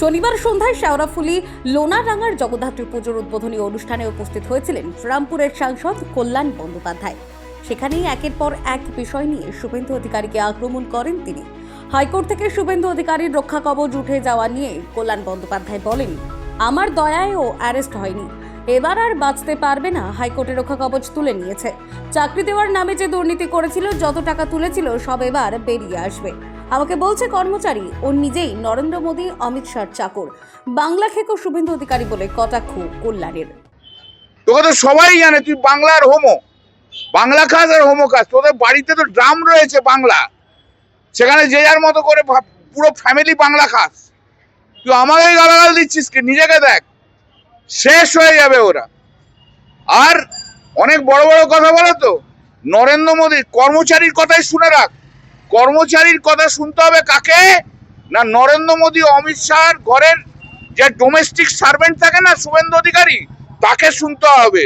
শনিবার সন্ধ্যায় শেওড়াফুলি লোনারাঙ্গার জগদ্ধাত্রী পুজোর উদ্বোধনী অনুষ্ঠানে উপস্থিত হয়েছিলেন রামপুরের সাংসদ কল্যাণ বন্দ্যোপাধ্যায়। সেখানেই একের পর এক বিষয় নিয়ে শুভেন্দু অধিকারীকে আক্রমণ করেন তিনি। হাইকোর্ট থেকে শুভেন্দু অধিকারীর রক্ষা কবচ উঠে যাওয়া নিয়ে কল্যাণ বন্দ্যোপাধ্যায় বলেন, আমার দয়ায়ও অ্যারেস্ট হয়নি। এবার আর বাঁচতে পারবে না, হাইকোর্টে রক্ষা কবচ তুলে নিয়েছে। চাকরি দেওয়ার নামে যে দুর্নীতি করেছিল, যত টাকা তুলেছিল, সব এবার বেরিয়ে আসবে। আমাকে বলছে কর্মচারী ও নিজেই নরেন্দ্র মোদী, অমিত শাহর চাকর। বাংলা খেকো শুভেন্দু অধিকারী বলে কটাক্ষ কল্যাণের। তোকে তো সবাই জানে, তুই বাংলার হোমো। বাংলা খাস আর হোমো কাজ তোদের বাড়িতে তো ড্রাম রয়েছে বাংলা। সেখানে যে যার মতো করে পুরো ফ্যামিলি বাংলা খাস। তুই আমাকে গালাগাল দিচ্ছিস কি? নিজেকে দেখ। শেষ হয়ে যাবে ওরা। আর অনেক বড় বড় কথা বলো তো? নরেন্দ্র মোদী, কর্মচারীর কথাই শুনে রাখ। কর্মচারীর কথা শুনতে হবে কাকে? না নরেন্দ্র মোদী, অমিত শাহর ঘরের যে ডোমেস্টিক সার্ভেন্ট থাকে না, শুভেন্দু অধিকারী, তাকে শুনতে হবে।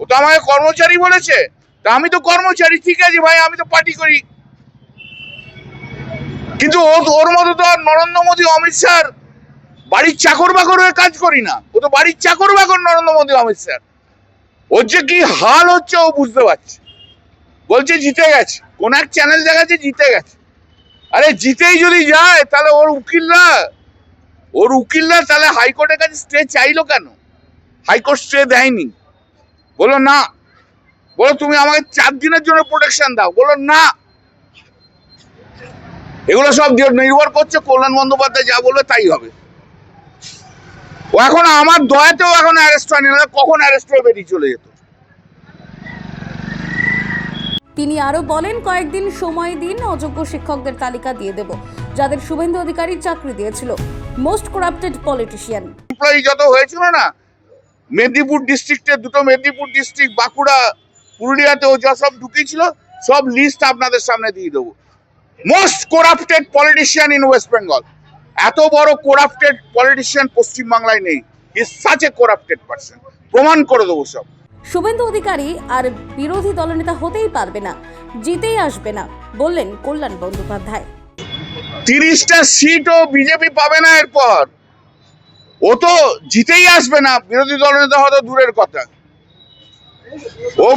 ও তো আমাকে কর্মচারী বলেছে। তা আমি তো কর্মচারী, ঠিক আছে ভাই, আমি তো পার্টি করি। কিন্তু ওর মতো তো নরেন্দ্র মোদী, অমিত শাহর বাড়ির চাকর বাকর হয়ে কাজ করি না। ও তো বাড়ির চাকর বাকর নরেন্দ্র মোদী, অমিত শাহ ওর যে কি হাল হচ্ছে ও বুঝতে পারছে বলছে জিতে গেছে। কোন এক চ্যানেল দেখাচ্ছে জিতে গেছে। আরে জিতেই যদি যায়, তাহলে ওর উকিলরা ওর উকিলরা তাহলে হাইকোর্টের কাছে স্টে চাইলো কেন? হাইকোর্ট স্টে দেয়নি। বলো না। বলো তুমি আমাকে চার দিনের জন্য প্রোটেকশন দাও। বলো না। এগুলো সব নির্ভর করছে কল্যাণ বন্দ্যোপাধ্যায় যা বলবে তাই হবে। ও এখন আমার দয়াতেও এখন অ্যারেস্ট হয়নি কখন অ্যারেস্ট হয়ে বেরিয়ে চলে যেত? তিনি আরও বলেন, কয়েকদিন সময় দিন, অযোগ্য শিক্ষকদের তালিকা দিয়ে দেব, যাদের শুভেন্দু অধিকারী চাকরি দিয়েছিল। মোস্ট করাপ্টেড পলিটিশিয়ান যত হয়েছিল না, মেদিনীপুর ডিস্ট্রিক্টে দুটো মেদিনীপুর ডিস্ট্রিক্ট বাঁকুড়া, পুরুলিয়াতেও যা সব ঢুকিয়েছিল সব লিস্ট আপনাদের সামনে দিয়ে দেবো। Most corrupted politician in West Bengal এত বড় করাপ্টেড পলিটিশিয়ান পশ্চিমবাংলায় নেই। Is such a corrupted person প্রমাণ করে দেবো সব। শুভেন্দু অধিকারী আর বিরোধী দলনেতা হতেই পারবে না, জিতেই আসবে না, বললেন কল্যাণ বন্দ্যোপাধ্যায়। তিরিশটা সিটও বিজেপি পাবে না এরপর। ও তো জিতেই আসবে না, বিরোধী দলনেতা হয়তো দূরের কথা। ও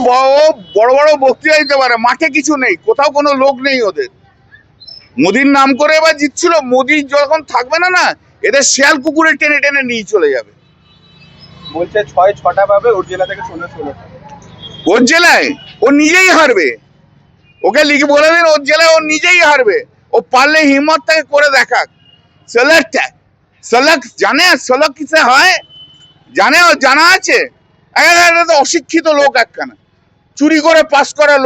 বড় বড় বক্তৃতা দিতে পারে, মাঠে কিছু নেই, কোথাও কোনো লোক নেই ওদের। মোদির নাম করে এবার জিতছিল, মোদি যখন থাকবে না না, এদের শেয়াল কুকুরে টেনে টেনে নিয়ে চলে যাবে। বলছে ছয়, ছটা পাবে, ওর জেলা থেকে ষোলো ওর জেলায়? ও নিজেই হারবে। ওকে লিখে বলে দিন, ওর জেলায় ও নিজেই হারবে। ও পারলে হিম্মত করে দেখাক। সেলেক্ট সেলেক্ট জানে সেলেক্ট কিসে হয়? জানে ও জানা আছে? তো অশিক্ষিত লোক একখানা। চুরি করে, পাস করা